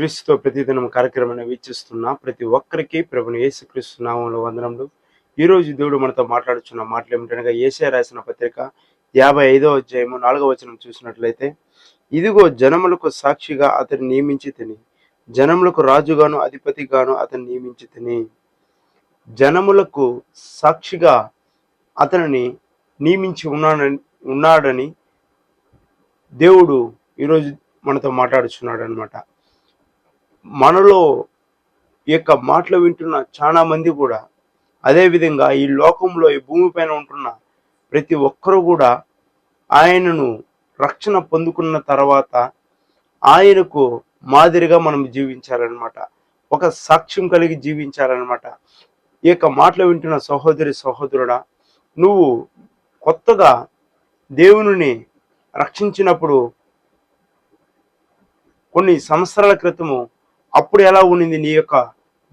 క్రీస్తుతో ప్రతిదినం కార్యక్రమాన్ని వీక్షిస్తున్న ప్రతి ఒక్కరికి ప్రభుని యేసు క్రీస్తు నామంలో వందనములు. ఈరోజు దేవుడు మనతో మాట్లాడుచున్న మాటలు ఏమిటనగా ఏసే రాసిన పత్రిక యాభై ఐదో అధ్యాయము నాలుగో వచనం చూసినట్లయితే ఇదిగో జనములకు సాక్షిగా అతన్ని నియమించి తిని జనములకు రాజుగాను అధిపతిగాను అతన్ని నియమించి తిని జనములకు సాక్షిగా అతనిని నియమించి ఉన్నాడని ఉన్నాడని దేవుడు ఈరోజు మనతో మాట్లాడుచున్నాడు అనమాట మనలో ఈ యొక్క మాటలు వింటున్న చాలా మంది కూడా అదేవిధంగా ఈ లోకంలో ఈ భూమిపైన ఉంటున్న ప్రతి ఒక్కరూ కూడా ఆయనను రక్షణ పొందుకున్న తర్వాత ఆయనకు మాదిరిగా మనం జీవించాలన్నమాట. ఒక సాక్ష్యం కలిగి జీవించాలన్నమాట. ఈ యొక్క మాటలు వింటున్న సహోదరి సహోదరుడా నువ్వు కొత్తగా దేవుని రక్షించినప్పుడు కొన్ని సంవత్సరాల క్రితము అప్పుడు ఎలా ఉన్నింది నీ యొక్క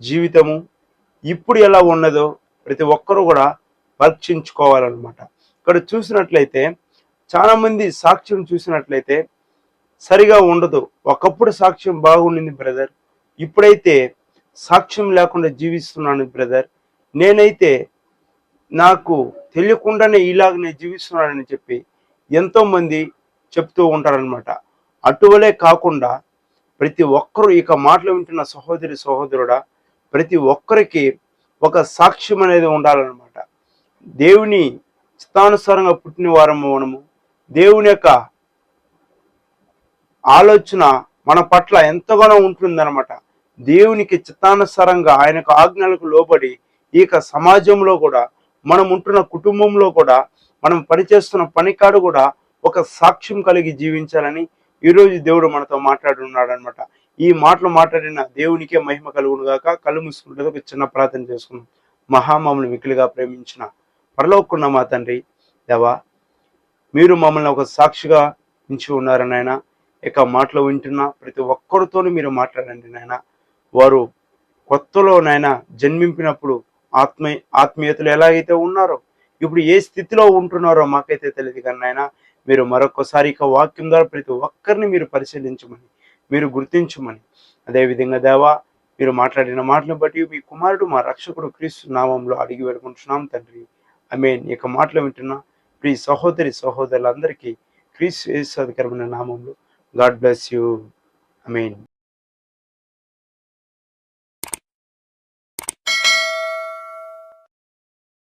జీవితము? ఇప్పుడు ఎలా ఉన్నదో ప్రతి ఒక్కరూ కూడా పరీక్షించుకోవాలన్నమాట. ఇక్కడ చూసినట్లయితే చాలామంది సాక్ష్యం చూసినట్లయితే సరిగా ఉండదు. ఒకప్పుడు సాక్ష్యం బాగుండింది బ్రదర్. ఇప్పుడైతే సాక్ష్యం లేకుండా జీవిస్తున్నాను బ్రదర్. నేనైతే నాకు తెలియకుండానే ఇలాగ నేను జీవిస్తున్నానని చెప్పి ఎంతోమంది చెప్తూ ఉంటారనమాట అటువలే కాకుండా ప్రతి ఒక్కరూ ఇక మాటలు వింటున్న సహోదరి సహోదరుడా ప్రతి ఒక్కరికి ఒక సాక్ష్యం అనేది ఉండాలన్నమాట. దేవుని చిత్తానుసారంగా పుట్టిన వారము మనము. దేవుని యొక్క ఆలోచన మన పట్ల ఎంతగానో ఉంటుందన్నమాట. దేవునికి చిత్తానుసారంగా ఆయనకు ఆజ్ఞలకు లోబడి ఈ సమాజంలో కూడా మనం ఉంటున్న కుటుంబంలో కూడా మనం పనిచేస్తున్న పనికాడు కూడా ఒక సాక్ష్యం కలిగి జీవించాలని ఈరోజు దేవుడు మనతో మాట్లాడున్నాడు అనమాట ఈ మాటలు మాట్లాడిన దేవునికే మహిమ కలుగును గాక కళ్ళు మూసుకుంటే ఒక చిన్న ప్రార్థన చేసుకున్నాం మహామములు మిక్కులుగా ప్రేమించిన పరలోకున్న మా తండ్రి దేవా మీరు మమ్మల్ని ఒక సాక్షిగా ఉంచి ఉన్నారు నాయన. ఇక మాటలు వింటున్న ప్రతి ఒక్కరితోనూ మీరు మాట్లాడండి నాయన. వారు కొత్తలో నాయన జన్మింపినప్పుడు ఆత్మ ఆత్మీయతలు ఎలాగైతే ఉన్నారో ఇప్పుడు ఏ స్థితిలో ఉంటున్నారో మాకైతే తెలియదు కానీ నాయన మీరు మరొకసారి ఇక వాక్యం ద్వారా ప్రతి ఒక్కరిని మీరు పరిశీలించమని మీరు గుర్తించమని. అదేవిధంగా దేవా మీరు మాట్లాడిన మాటలను బట్టి మీ కుమారుడు మా రక్షకుడు క్రీస్తు నామంలో అడిగి వేడుకుంటున్నాం తండ్రి. మీన్ ఇక మాటలు వింటున్నా ప్రీ సహోదరి సహోదరులందరికీ క్రీస్తు యేసు నామంలో గాడ్ బ్లెస్ యూ. మీన్